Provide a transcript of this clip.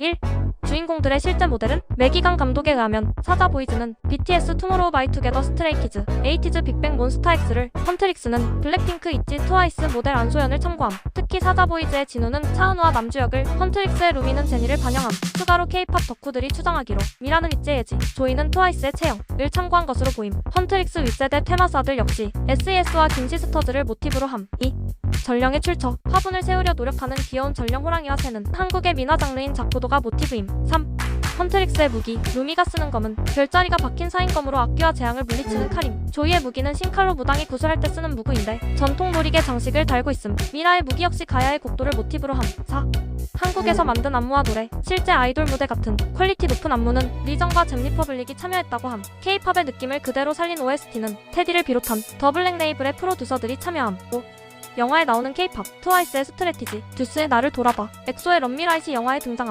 1. 주인공들의 실제 모델은 매기강 감독에 의하면 사자 보이즈는 BTS 투모로우 바이 투게더 스트레이키즈, 에이티즈 빅뱅 몬스타엑스를, 헌트릭스는 블랙핑크 있지 트와이스 모델 안소연을 참고함. 특히 사자 보이즈의 진우는 차은우와 남주혁을, 헌트릭스의 루미는 제니를 반영함. 추가로 K-팝 덕후들이 추정하기로 미라는 있지 예지, 조이는 트와이스의 채영을 참고한 것으로 보임. 헌트릭스 윗세대 테마사들 역시 SES와 김시스터즈를 모티브로 함. 2. 전령의 출처, 화분을 세우려 노력하는 귀여운 전령 호랑이와 새는 한국의 민화 장르인 작고도가 모티브임. 3. 헌트릭스의 무기, 루미가 쓰는 검은 별자리가 박힌 사인검으로 악귀와 재앙을 물리치는 칼임. 조이의 무기는 신칼로 무당이 구슬할 때 쓰는 무구인데 전통 놀이개 장식을 달고 있음. 미라의 무기 역시 가야의 곡도를 모티브로 함. 4. 한국에서 만든 안무와 노래, 실제 아이돌 무대 같은 퀄리티 높은 안무는 리정과 잼리퍼블릭이 참여했다고 함. K-팝의 느낌을 그대로 살린 OST는 테디를 비롯한 더블랙 레이블의 프로듀서들이 참여함. 5. 영화에 나오는 K-팝, 트와이스의 스트레티지, 듀스의 나를 돌아봐, 엑소의 런미라이시 영화에 등장함.